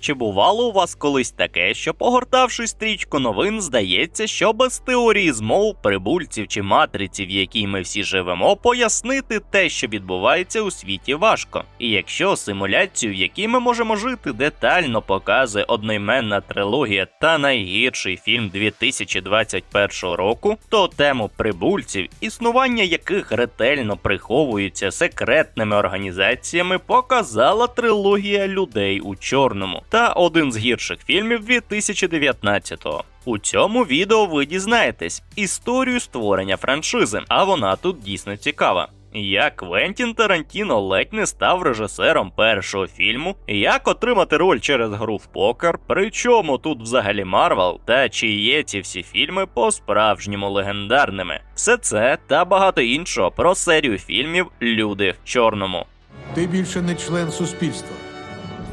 Чи бувало у вас колись таке, що погортавши стрічку новин, здається, що без теорії змов, прибульців чи матриці, в якій ми всі живемо, пояснити те, що відбувається у світі, важко. І якщо симуляцію, в якій ми можемо жити, детально показує одноіменна трилогія та найгірший фільм 2021 року, то тему прибульців, існування яких ретельно приховуються секретними організаціями, показала трилогія людей у чорному та один з гірших фільмів 2019-го. У цьому відео ви дізнаєтесь історію створення франшизи, а вона тут дійсно цікава. Як Квентін Тарантіно ледь не став режисером першого фільму, як отримати роль через гру в покер, причому тут взагалі Марвел, та чи є ці всі фільми по-справжньому легендарними. Все це та багато іншого про серію фільмів Люди в чорному. Ти більше не член суспільства.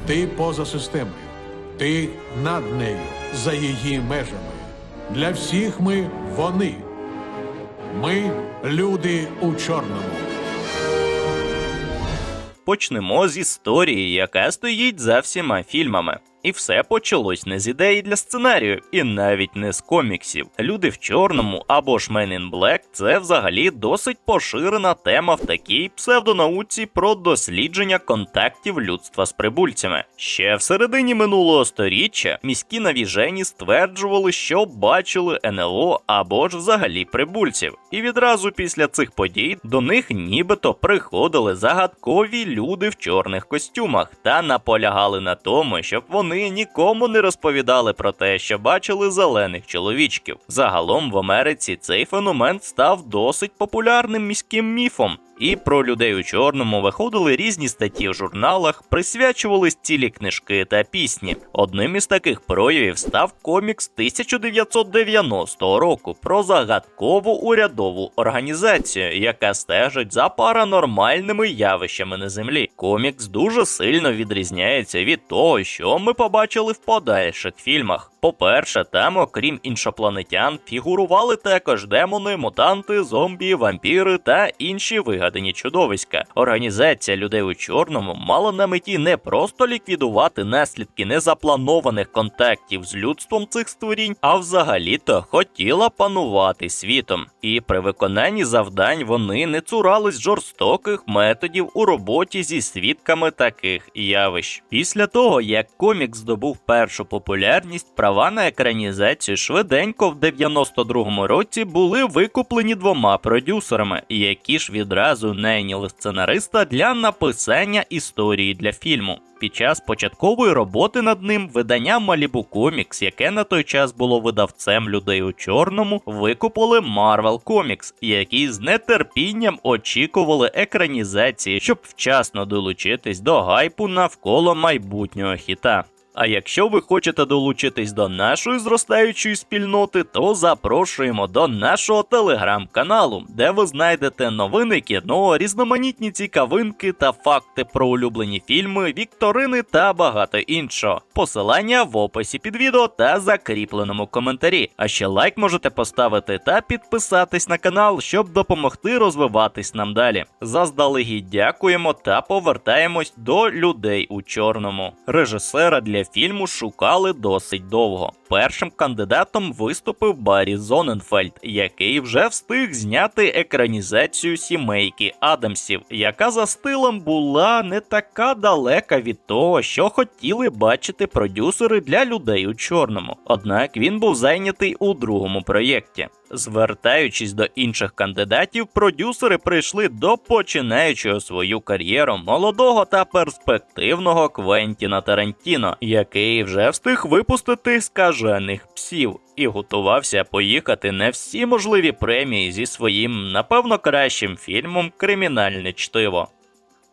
Ти поза системою. Ти над нею, за її межами. Для всіх ми вони. Ми люди у чорному. Почнемо з історії, яка стоїть за всіма фільмами. І все почалось не з ідеї для сценарію, і навіть не з коміксів. Люди в чорному або ж Men in Black – це взагалі досить поширена тема в такій псевдонауці про дослідження контактів людства з прибульцями. Ще в середині минулого сторіччя міські навіжені стверджували, що бачили НЛО або ж взагалі прибульців. І відразу після цих подій до них нібито приходили загадкові люди в чорних костюмах та наполягали на тому, щоб вони нікому не розповідали про те, що бачили зелених чоловічків. Загалом в Америці цей феномен став досить популярним міським міфом. І про людей у чорному виходили різні статті в журналах, присвячувались цілі книжки та пісні. Одним із таких проявів став комікс 1990 року про загадкову урядову організацію, яка стежить за паранормальними явищами на землі. Комікс дуже сильно відрізняється від того, що ми побачили в подальших фільмах. По-перше, там, окрім іншопланетян, фігурували також демони, мутанти, зомбі, вампіри та інші вигадані чудовиська. Організація людей у чорному мала на меті не просто ліквідувати наслідки незапланованих контактів з людством цих створінь, а взагалі-то хотіла панувати світом. І при виконанні завдань вони не цурались жорстоких методів у роботі зі свідками таких явищ. Після того, як комікс здобув першу популярність, права на екранізацію швиденько в 92-му році були викуплені двома продюсерами, які ж відразу найняли сценариста для написання історії для фільму. Під час початкової роботи над ним видання Malibu Comics, яке на той час було видавцем людей у чорному, викупили Marvel Comics, які з нетерпінням очікували екранізації, щоб вчасно долучитись до гайпу навколо майбутнього хіта. А якщо ви хочете долучитись до нашої зростаючої спільноти, то запрошуємо до нашого телеграм-каналу, де ви знайдете новини кіно, різноманітні цікавинки та факти про улюблені фільми, вікторини та багато іншого. Посилання в описі під відео та закріпленому коментарі. А ще лайк можете поставити та підписатись на канал, щоб допомогти розвиватись нам далі. Заздалегідь дякуємо та повертаємось до людей у чорному. Режисера для фільму шукали досить довго. Першим кандидатом виступив Баррі Зоненфельд, який вже встиг зняти екранізацію сімейки Адамсів, яка за стилем була не така далека від того, що хотіли бачити продюсери для людей у чорному. Однак він був зайнятий у другому проєкті. Звертаючись до інших кандидатів, продюсери прийшли до починаючого свою кар'єру молодого та перспективного Квентіна Тарантіно, який вже встиг випустити скажених псів і готувався поїхати на всі можливі премії зі своїм, напевно, кращим фільмом Кримінальне чтиво.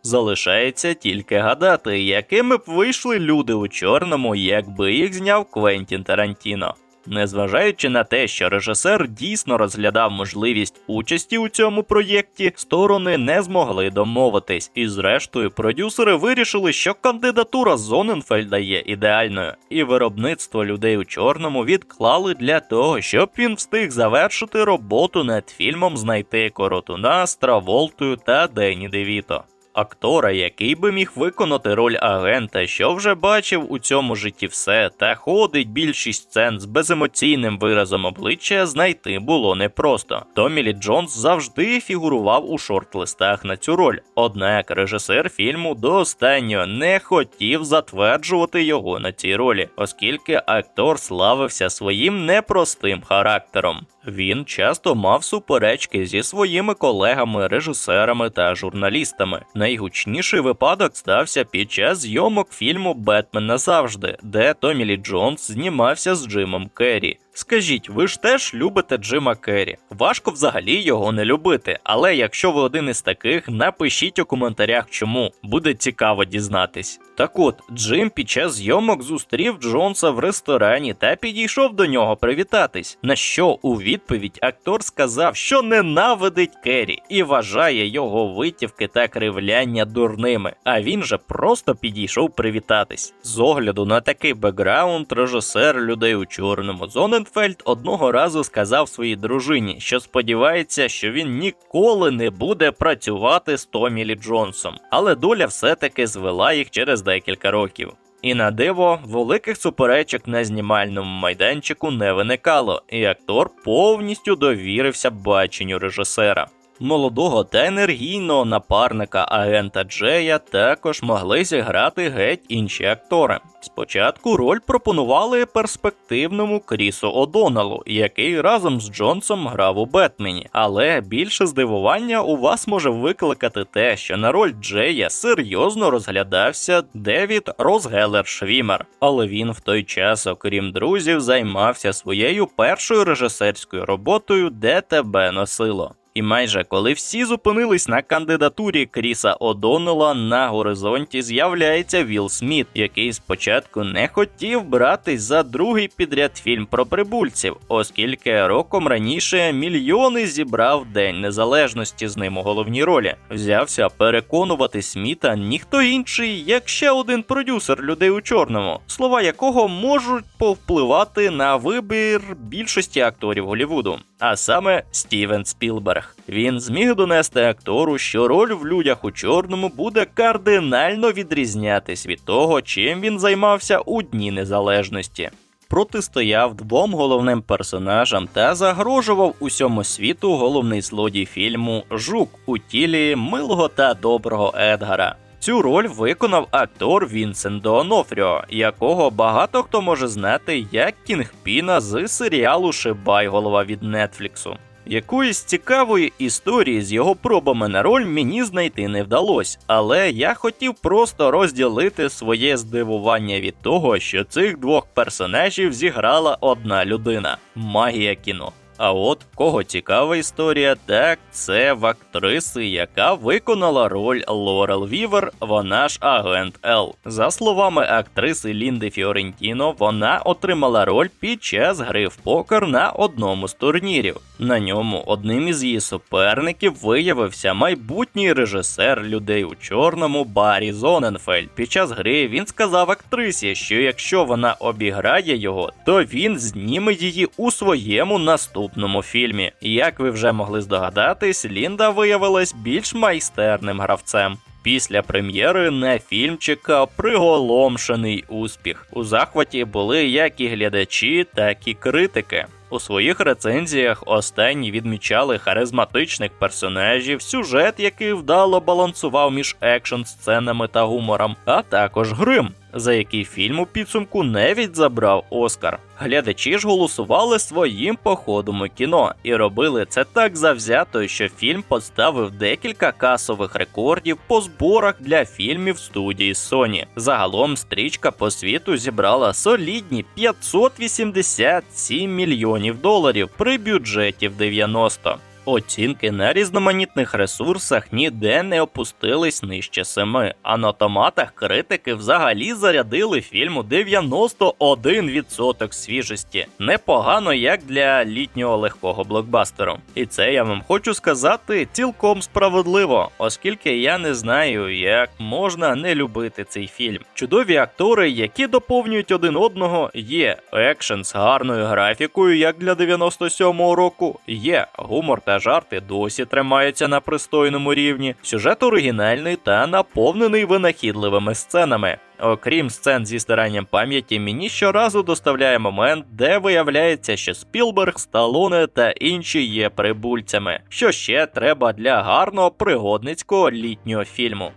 Залишається тільки гадати, якими б вийшли люди у чорному, якби їх зняв Квентін Тарантіно. Незважаючи на те, що режисер дійсно розглядав можливість участі у цьому проєкті, сторони не змогли домовитись, і зрештою продюсери вирішили, що кандидатура Зоненфельда є ідеальною, і виробництво людей у чорному відклали для того, щоб він встиг завершити роботу над фільмом знайти коротуна з Траволтою та Дені Девіто. Актора, який би міг виконати роль агента, що вже бачив у цьому житті все, та ходить більшість сцен з беземоційним виразом обличчя, знайти було непросто. Томі Лі Джонс завжди фігурував у шорт-листах на цю роль. Однак режисер фільму до останнього не хотів затверджувати його на цій ролі, оскільки актор славився своїм непростим характером. Він часто мав суперечки зі своїми колегами, режисерами та журналістами. Найгучніший випадок стався під час зйомок фільму Бетмен назавжди, де Томі Лі Джонс знімався з Джимом Керрі. Скажіть, ви ж теж любите Джима Керрі? Важко взагалі його не любити, але якщо ви один із таких, напишіть у коментарях чому. Буде цікаво дізнатись. Так от, Джим під час зйомок зустрів Джонса в ресторані та підійшов до нього привітатись. На що у відповідь актор сказав, що ненавидить Керрі і вважає його витівки та кривляння дурними. А він же просто підійшов привітатись. З огляду на такий бекграунд, режисер людей у чорному Зоненфельд одного разу сказав своїй дружині, що сподівається, що він ніколи не буде працювати з Томі Лі Джонсом. Але доля все-таки звела їх через декілька років. І на диво, великих суперечок на знімальному майданчику не виникало, і актор повністю довірився баченню режисера. Молодого та енергійного напарника агента Джея також могли зіграти геть інші актори. Спочатку роль пропонували перспективному Крісу Одоналу, який разом з Джонсом грав у Бетмені. Але більше здивування у вас може викликати те, що на роль Джея серйозно розглядався Девід Розгелер Швімер. Але він в той час, окрім друзів, займався своєю першою режисерською роботою, де тебе носило. І майже коли всі зупинились на кандидатурі Кріса Одоннелла, на горизонті з'являється Вілл Сміт, який спочатку не хотів братись за другий підряд фільм про прибульців, оскільки роком раніше мільйони зібрав День Незалежності з ним у головній ролі. Взявся переконувати Сміта ніхто інший, як ще один продюсер людей у чорному, слова якого можуть повпливати на вибір більшості акторів Голівуду, а саме Стівен Спілберг. Він зміг донести актору, що роль в людях у чорному буде кардинально відрізнятись від того, чим він займався у Дні Незалежності. Протистояв двом головним персонажам та загрожував усьому світу головний злодій фільму Жук у тілі милого та доброго Едгара. Цю роль виконав актор Вінсент Доонофріо, якого багато хто може знати як Кінгпіна з серіалу Шибайголова від Нетфліксу. Якоїсь цікавої історії з його пробами на роль мені знайти не вдалося, але я хотів просто розділити своє здивування від того, що цих двох персонажів зіграла одна людина магія кіно. А от кого цікава історія, так це в актриси, яка виконала роль Лорел Вівер, вона ж агент Л. За словами актриси Лінди Фіорентіно, вона отримала роль під час гри в покер на одному з турнірів. На ньому одним із її суперників виявився майбутній режисер людей у чорному Барі Зоненфельд. Під час гри він сказав актрисі, що якщо вона обіграє його, то він зніме її у своєму наступному фільмі. Як ви вже могли здогадатись, Лінда виявилась більш майстерним гравцем. Після прем'єри на фільм чекав приголомшений успіх. У захваті були як і глядачі, так і критики. У своїх рецензіях останні відмічали харизматичних персонажів, сюжет, який вдало балансував між екшн сценами та гумором, а також грим, за який фільм у підсумку навіть забрав Оскар. Глядачі ж голосували своїм походом у кіно і робили це так завзято, що фільм поставив декілька касових рекордів по зборах для фільмів студії Sony. Загалом стрічка по світу зібрала солідні 587 мільйонів доларів при бюджеті в 90. Оцінки на різноманітних ресурсах ніде не опустились нижче 7, а на томатах критики взагалі зарядили фільму 91% свіжості. Непогано як для літнього легкого блокбастеру. І це я вам хочу сказати цілком справедливо, оскільки я не знаю, як можна не любити цей фільм. Чудові актори, які доповнюють один одного, є екшен з гарною графікою, як для 97-го року, є гумор та та жарти досі тримаються на пристойному рівні. Сюжет оригінальний та наповнений винахідливими сценами. Окрім сцен зі стиранням пам'яті, мені щоразу доставляє момент, де виявляється, що Спілберг, Сталоне та інші є прибульцями. Що ще треба для гарного пригодницького літнього фільму.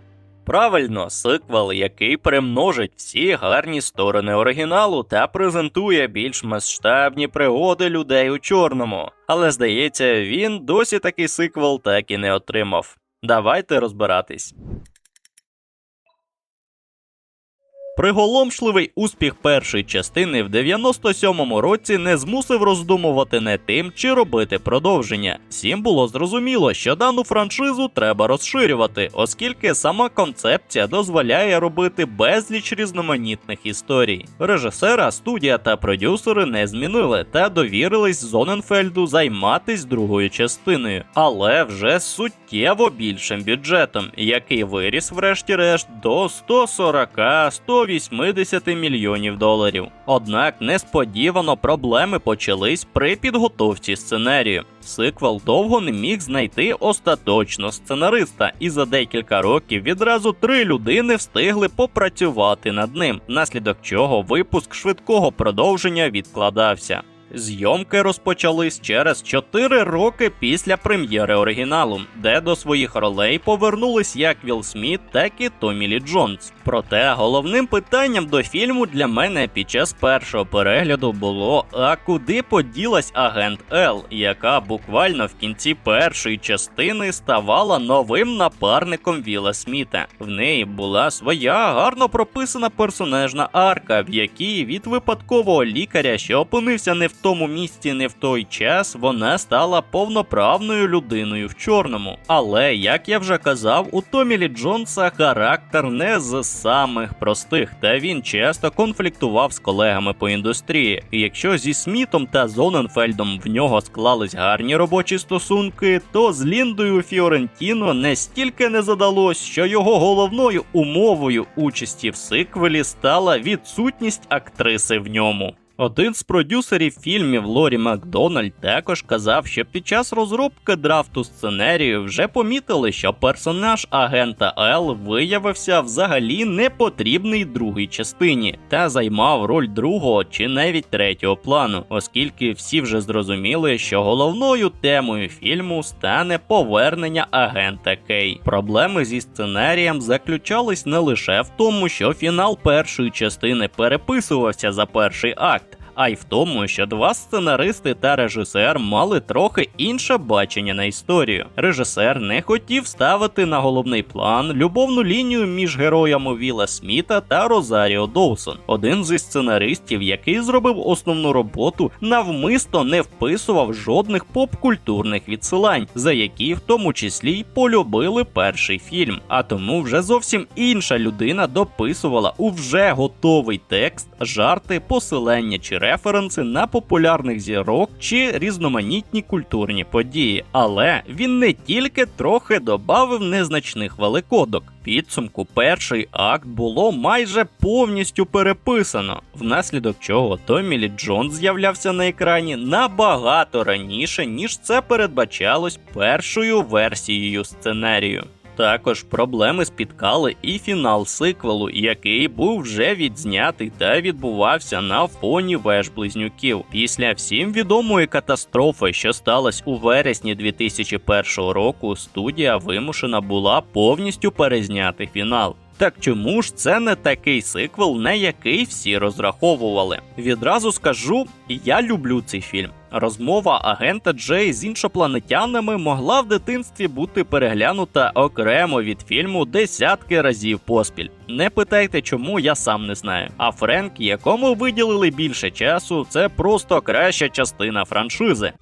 Правильно, сиквел, який примножить всі гарні сторони оригіналу та презентує більш масштабні пригоди людей у чорному. Але здається, він досі такий сиквел так і не отримав. Давайте розбиратись. Приголомшливий успіх першої частини в 97-му році не змусив роздумувати не тим, чи робити продовження. Всім було зрозуміло, що дану франшизу треба розширювати, оскільки сама концепція дозволяє робити безліч різноманітних історій. Режисера, студія та продюсери не змінили та довірились Зоненфельду займатись другою частиною, але вже суттєво більшим бюджетом, який виріс, врешті-решт, до 140-180 мільйонів доларів. Однак несподівано проблеми почались при підготовці сценарію. Сиквел довго не міг знайти остаточно сценариста, і за декілька років відразу три людини встигли попрацювати над ним, наслідок чого випуск швидкого продовження відкладався. Зйомки розпочались через 4 роки після прем'єри оригіналу, де до своїх ролей повернулись як Вілл Сміт, так і Томі Лі Джонс. Проте головним питанням до фільму для мене під час першого перегляду було: а куди поділась агент Л, яка буквально в кінці першої частини ставала новим напарником Віла Сміта. В неї була своя гарно прописана персонажна арка, в якій від випадкового лікаря, що опинився не в тому місці, не в той час, вона стала повноправною людиною в чорному. Але як я вже казав, у Томі Лі Джонса характер не з самих простих, та він часто конфліктував з колегами по індустрії. І якщо зі Смітом та Зоненфельдом в нього склались гарні робочі стосунки, то з Ліндою Фіорентіно настільки не задалось, що його головною умовою участі в сиквелі стала відсутність актриси в ньому. Один з продюсерів фільмів Лорі Макдональд також казав, що під час розробки драфту сценарію вже помітили, що персонаж агента Л виявився взагалі не потрібний другій частині та займав роль другого чи навіть третього плану, оскільки всі вже зрозуміли, що головною темою фільму стане повернення агента Кей. Проблеми зі сценарієм заключались не лише в тому, що фінал першої частини переписувався за перший акт а й в тому, що два сценаристи та режисер мали трохи інше бачення на історію. Режисер не хотів ставити на головний план любовну лінію між героями Віла Сміта та Розаріо Доусон. Один зі сценаристів, який зробив основну роботу, навмисто не вписував жодних поп-культурних відсилань, за які в тому числі й полюбили перший фільм. А тому вже зовсім інша людина дописувала у вже готовий текст жарти, посилення чи референси на популярних зірок чи різноманітні культурні події. Але він не тільки трохи додав незначних великодок. Підсумку перший акт було майже повністю переписано, внаслідок чого Томі Лі Джонс з'являвся на екрані набагато раніше, ніж це передбачалось першою версією сценарію. Також проблеми спіткали і фінал сиквелу, який був вже відзнятий та відбувався на фоні веж близнюків. Після всім відомої катастрофи, що сталася у вересні 2001 року, студія вимушена була повністю перезняти фінал. Так чому ж це не такий сиквел, на який всі розраховували? Відразу скажу, я люблю цей фільм. Розмова агента Джей з іншопланетянами могла в дитинстві бути переглянута окремо від фільму десятки разів поспіль. Не питайте, чому я сам не знаю. А Френк, якому виділили більше часу, це просто краща частина франшизи.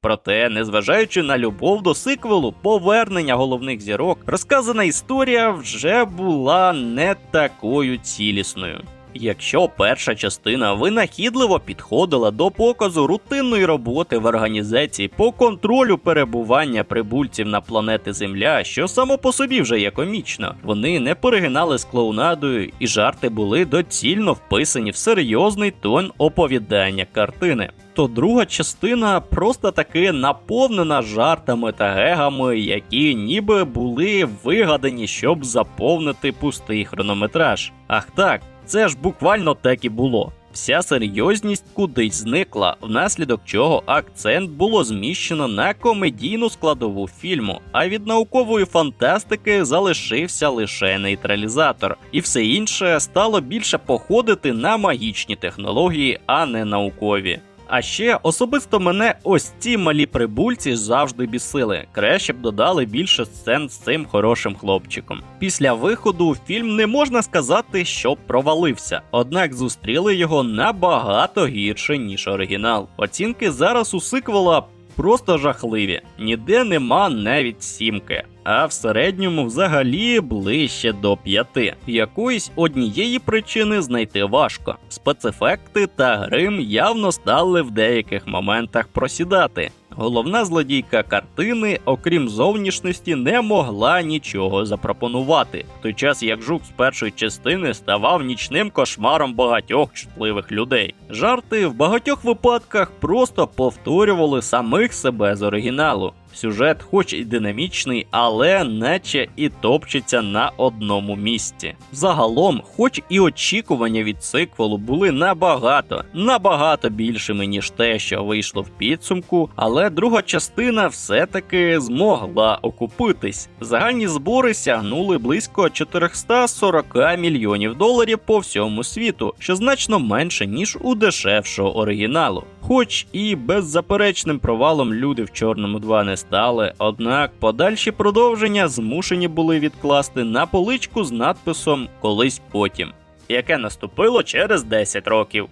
Проте, незважаючи на любов до сиквелу, повернення головних зірок, розказана історія вже була не такою цілісною. Якщо перша частина винахідливо підходила до показу рутинної роботи в організації по контролю перебування прибульців на планети Земля, що само по собі вже є комічно, вони не перегинали з клоунадою, і жарти були доцільно вписані в серйозний тон оповідання картини. То друга частина просто таки наповнена жартами та гегами, які ніби були вигадані, щоб заповнити пустий хронометраж. Ах так, це ж буквально так і було. Вся серйозність кудись зникла, внаслідок чого акцент було зміщено на комедійну складову фільму, а від наукової фантастики залишився лише нейтралізатор, і все інше стало більше походити на магічні технології, а не наукові. А ще особисто мене ось ці малі прибульці завжди бісили. Краще б додали більше сцен з цим хорошим хлопчиком. Після виходу фільм не можна сказати, що провалився, однак зустріли його набагато гірше ніж оригінал. Оцінки зараз у сиквела просто жахливі. Ніде нема навіть сімки. А в середньому взагалі ближче до п'яти. Якоїсь однієї причини знайти важко. Спецефекти та грим явно стали в деяких моментах просідати. Головна злодійка картини, окрім зовнішності, не могла нічого запропонувати, в той час як жук з першої частини ставав нічним кошмаром багатьох чутливих людей. Жарти в багатьох випадках просто повторювали самих себе з оригіналу. Сюжет, хоч і динамічний, але наче і топчеться на одному місці. Загалом, хоч і очікування від сиквелу були набагато, набагато більшими, ніж те, що вийшло в підсумку, але друга частина все-таки змогла окупитись. Загальні збори сягнули близько 440 мільйонів доларів по всьому світу, що значно менше, ніж у дешевшого оригіналу. Хоч і беззаперечним провалом люди в чорному 2 не стали, однак подальші продовження змушені були відкласти на поличку з надписом Колись потім, яке наступило через 10 років.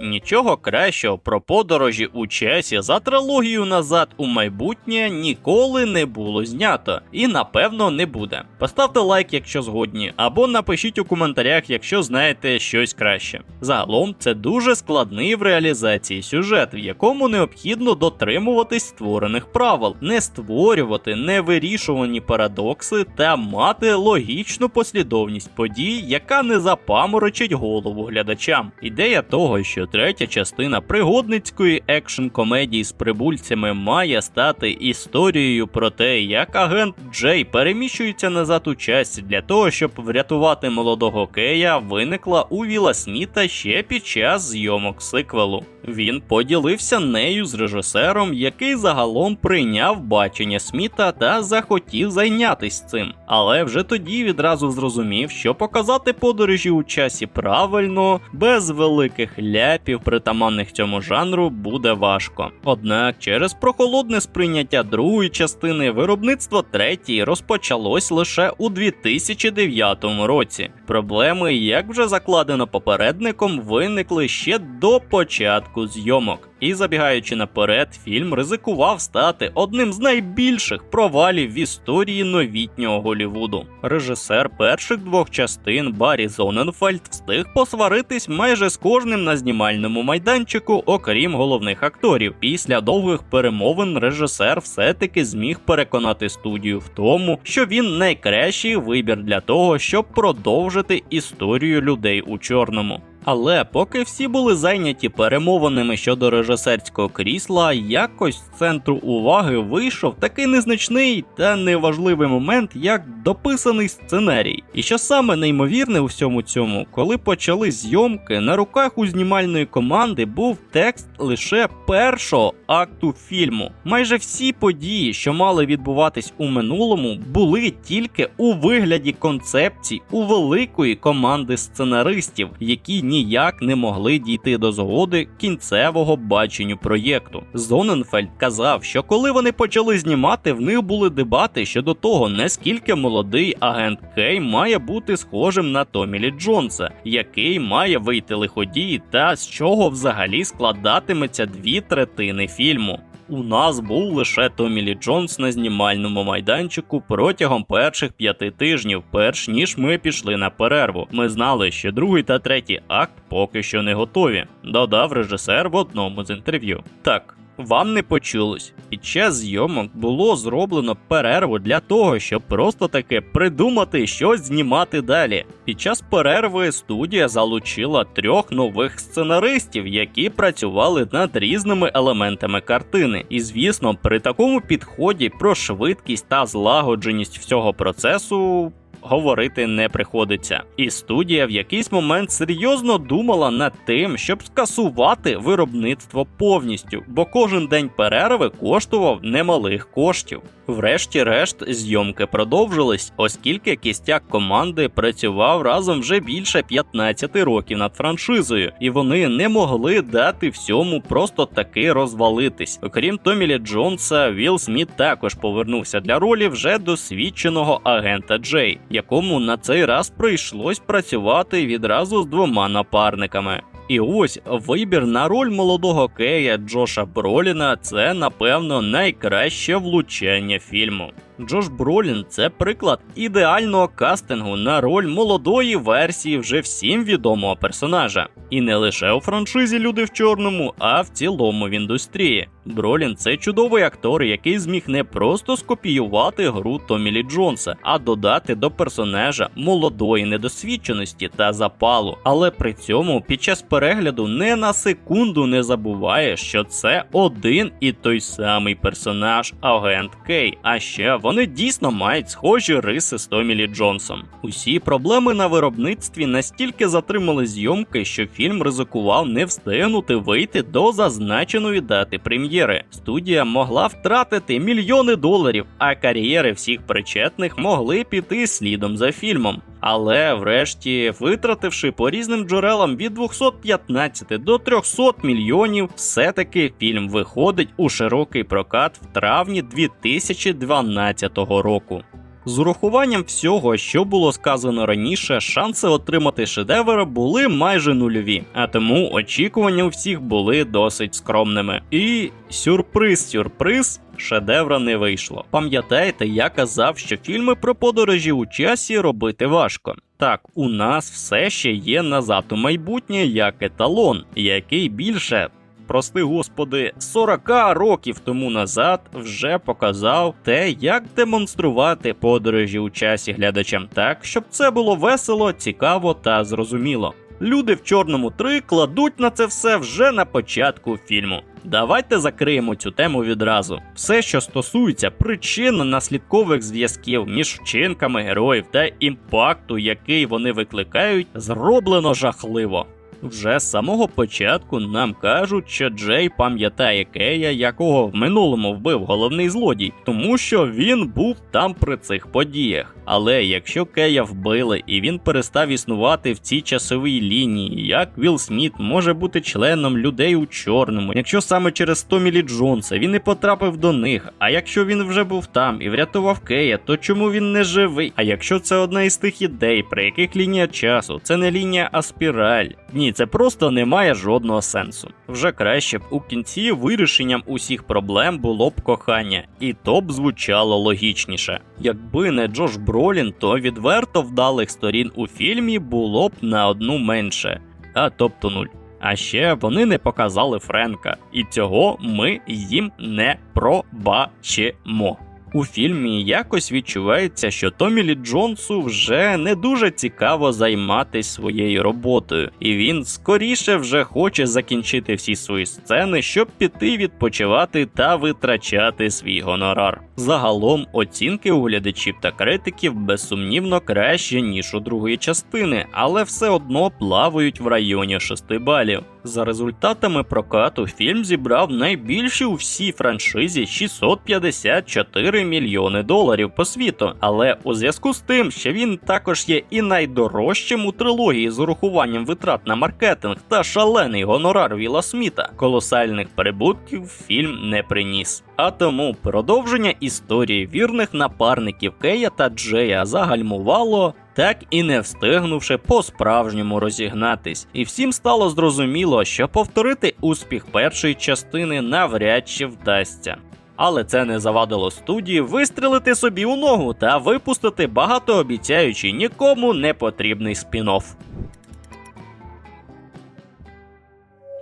Нічого кращого про подорожі у часі за трилогію назад у майбутнє ніколи не було знято і напевно не буде. Поставте лайк, якщо згодні, або напишіть у коментарях, якщо знаєте щось краще. Загалом це дуже складний в реалізації сюжет, в якому необхідно дотримуватись створених правил, не створювати невирішувані парадокси та мати логічну послідовність подій, яка не запаморочить голову глядачам. Ідея того, що третя частина пригодницької екшн комедії з прибульцями має стати історією про те, як агент Джей переміщується назад у часі для того, щоб врятувати молодого Кея, виникла у Віла Сміта ще під час зйомок сиквелу. Він поділився нею з режисером, який загалом прийняв бачення Сміта та захотів зайнятися цим. Але вже тоді відразу зрозумів, що показати подорожі у часі правильно, без великих ляпів, притаманних цьому жанру, буде важко. Однак через прохолодне сприйняття другої частини виробництво третьої розпочалось лише у 2009 році. Проблеми, як вже закладено попередником, виникли ще до початку зйомок. І забігаючи наперед, фільм ризикував стати одним з найбільших провалів в історії новітнього Голівуду. Режисер перших двох частин Баррі Зоненфельд встиг посваритись майже з кожним на знімальному майданчику, окрім головних акторів. Після довгих перемовин режисер все-таки зміг переконати студію в тому, що він найкращий вибір для того, щоб продовжити історію людей у чорному. Але поки всі були зайняті перемовинами щодо режисерського крісла, якось з центру уваги вийшов такий незначний та неважливий момент, як дописаний сценарій. І що саме неймовірне у всьому цьому, коли почали зйомки, на руках у знімальної команди був текст лише першого акту фільму. Майже всі події, що мали відбуватись у минулому, були тільки у вигляді концепцій у великої команди сценаристів, які ніяк не могли дійти до згоди кінцевого баченню проєкту. Зоненфельд казав, що коли вони почали знімати, в них були дебати щодо того, наскільки молодий агент Кей має бути схожим на Томі Лі Джонса, який має вийти лиходій, та з чого взагалі складатиметься дві третини фільму. У нас був лише Томі Лі Джонс на знімальному майданчику протягом перших п'яти тижнів, перш ніж ми пішли на перерву. Ми знали, що другий та третій акт поки що не готові, додав режисер в одному з інтерв'ю. Так. Вам не почулось. Під час зйомок було зроблено перерву для того, щоб просто таки придумати щось знімати далі. Під час перерви студія залучила трьох нових сценаристів, які працювали над різними елементами картини. І звісно, при такому підході про швидкість та злагодженість всього процесу говорити не приходиться. І студія в якийсь момент серйозно думала над тим, щоб скасувати виробництво повністю, бо кожен день перерви коштував немалих коштів. Врешті-решт, зйомки продовжились, оскільки кістяк команди працював разом вже більше 15 років над франшизою, і вони не могли дати всьому просто таки розвалитись. Окрім Томі Лі Джонса, Вілл Сміт також повернувся для ролі вже досвідченого агента Джей, якому на цей раз прийшлось працювати відразу з двома напарниками. І ось вибір на роль молодого Кея Джоша Броліна це напевно найкраще влучання фільму. Джош Бролін це приклад ідеального кастингу на роль молодої версії вже всім відомого персонажа. І не лише у франшизі Люди в чорному, а в цілому в індустрії. Бролін це чудовий актор, який зміг не просто скопіювати гру Томі Лі Джонса, а додати до персонажа молодої недосвідченості та запалу. Але при цьому під час перегляду не на секунду не забуває, що це один і той самий персонаж, агент Кей. А ще вони дійсно мають схожі риси з Томі Джонсом. Усі проблеми на виробництві настільки затримали зйомки, що фільм ризикував не встигнути вийти до зазначеної дати прем'єри. Студія могла втратити мільйони доларів, а кар'єри всіх причетних могли піти слідом за фільмом. Але врешті, витративши по різним джерелам від 215 до 300 мільйонів, все-таки фільм виходить у широкий прокат в травні 2012 року. З урахуванням всього, що було сказано раніше, шанси отримати шедевр були майже нульові, а тому очікування у всіх були досить скромними. І сюрприз-сюрприз. Шедевра не вийшло. Пам'ятаєте, я казав, що фільми про подорожі у часі робити важко. Так, у нас все ще є назад у майбутнє як еталон, який більше прости господи, 40 років тому назад вже показав те, як демонструвати подорожі у часі глядачам так, щоб це було весело, цікаво та зрозуміло. Люди в чорному 3 кладуть на це все вже на початку фільму. Давайте закриємо цю тему відразу. Все, що стосується причинно-наслідкових зв'язків між вчинками героїв та імпакту, який вони викликають, зроблено жахливо. Вже з самого початку нам кажуть, що Джей пам'ятає Кея, якого в минулому вбив головний злодій, тому що він був там при цих подіях. Але якщо Кея вбили і він перестав існувати в цій часовій лінії, як Вілл Сміт може бути членом людей у чорному, якщо саме через Томі Лі Джонса він не потрапив до них, а якщо він вже був там і врятував Кея, то чому він не живий? А якщо це одна із тих ідей, при яких лінія часу, це не лінія, а спіраль. Ні, це просто не має жодного сенсу. Вже краще б у кінці вирішенням усіх проблем було б кохання, і то б звучало логічніше. Якби не Джош Бролін, то відверто вдалих сторін у фільмі було б на одну менше, а тобто нуль. А ще вони не показали Френка, і цього ми їм не пробачимо. У фільмі якось відчувається, що Томі Лі Джонсу вже не дуже цікаво займатися своєю роботою, і він скоріше вже хоче закінчити всі свої сцени, щоб піти відпочивати та витрачати свій гонорар. Загалом оцінки у глядачів та критиків безсумнівно краще ніж у другої частини, але все одно плавають в районі 6 балів. За результатами прокату фільм зібрав найбільші у всій франшизі 654 мільйони доларів по світу. Але у зв'язку з тим, що він також є і найдорожчим у трилогії з урахуванням витрат на маркетинг та шалений гонорар Віла Сміта, колосальних прибутків фільм не приніс. А тому продовження історії вірних напарників Кея та Джея загальмувало так і не встигнувши по-справжньому розігнатись. І всім стало зрозуміло, що повторити успіх першої частини навряд чи вдасться. Але це не завадило студії вистрілити собі у ногу та випустити багатообіцяючий нікому не потрібний спін-офф.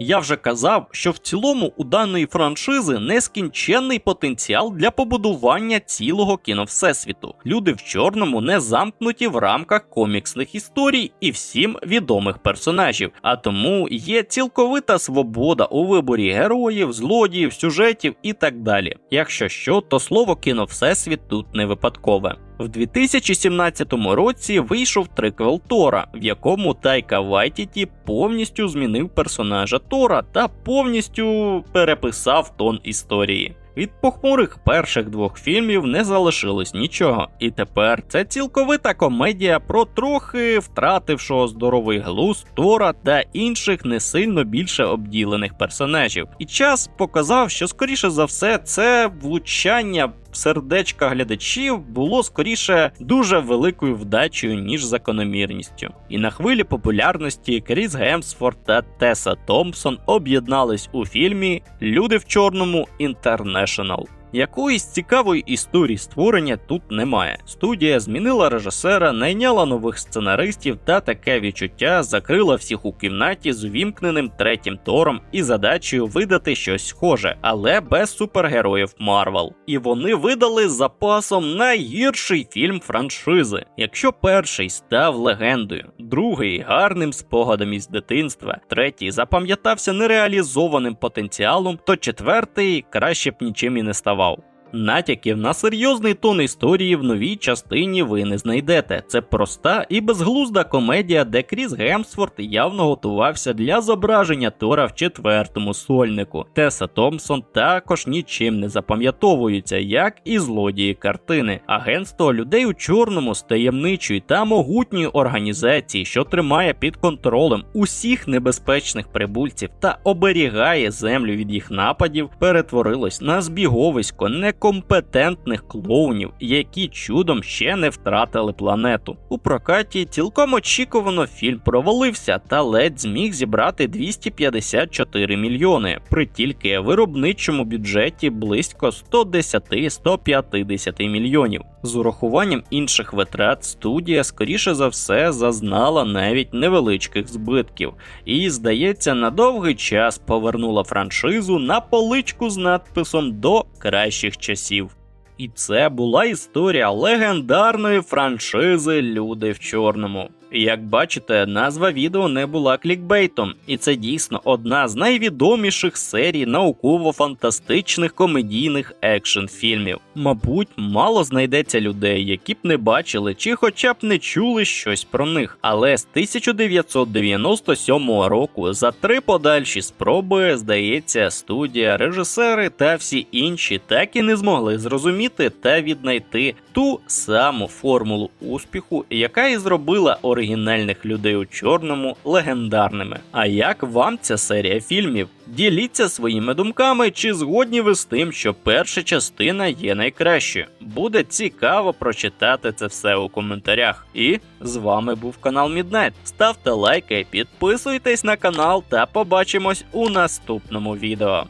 Я вже казав, що в цілому у даної франшизи нескінченний потенціал для побудування цілого кіновсесвіту. Люди в чорному не замкнуті в рамках коміксних історій і всім відомих персонажів, а тому є цілковита свобода у виборі героїв, злодіїв, сюжетів і так далі. Якщо що, то слово кіновсесвіт тут не випадкове. В 2017 році вийшов триквел Тора, в якому Тайка Вайтіті повністю змінив персонажа Тора та повністю переписав тон історії. Від похмурих перших двох фільмів не залишилось нічого, і тепер це цілковита комедія про трохи втратившого здоровий глузд Тора та інших не сильно більше обділених персонажів. І час показав, що скоріше за все це влучання сердечка глядачів було скоріше дуже великою вдачею, ніж закономірністю. І на хвилі популярності Кріс Гемсфорд та Теса Томпсон об'єднались у фільмі Люди в чорному Інтернешнл. Якоїсь цікавої історії створення тут немає. Студія змінила режисера, найняла нових сценаристів та таке відчуття закрила всіх у кімнаті з увімкненим третім тором і задачею видати щось схоже, але без супергероїв Марвел. І вони видали запасом найгірший фільм франшизи. Якщо перший став легендою, другий гарним спогадом із дитинства, третій запам'ятався нереалізованим потенціалом, то четвертий краще б нічим і не ставав. 宝 Натяків на серйозний тон історії в новій частині ви не знайдете. Це проста і безглузда комедія, де Кріс Гемсворт явно готувався для зображення Тора в четвертому сольнику. Теса Томпсон також нічим не запам'ятовується, як і злодії картини. Агентство людей у чорному з таємничої та могутньої організації, що тримає під контролем усіх небезпечних прибульців та оберігає землю від їх нападів, перетворилось на збіговисько некомпетентних клоунів, які чудом ще не втратили планету. У прокаті цілком очікувано фільм провалився та ледь зміг зібрати 254 мільйони при тільки виробничому бюджеті близько 110-150 мільйонів. З урахуванням інших витрат студія, скоріше за все, зазнала навіть невеличких збитків, і, здається, на довгий час повернула франшизу на поличку з надписом до кращих часів. І це була історія легендарної франшизи Люди в чорному. Як бачите, назва відео не була клікбейтом, і це дійсно одна з найвідоміших серій науково-фантастичних комедійних екшн фільмів. Мабуть, мало знайдеться людей, які б не бачили чи хоча б не чули щось про них. Але з 1997 року за три подальші спроби, здається, студія, режисери та всі інші так і не змогли зрозуміти та віднайти ту саму формулу успіху, яка і зробила оригінальних людей у чорному легендарними. А як вам ця серія фільмів? Діліться своїми думками, чи згодні ви з тим, що перша частина є найкращою. Буде цікаво прочитати це все у коментарях. І з вами був канал Midnight. Ставте лайки, підписуйтесь на канал та побачимось у наступному відео.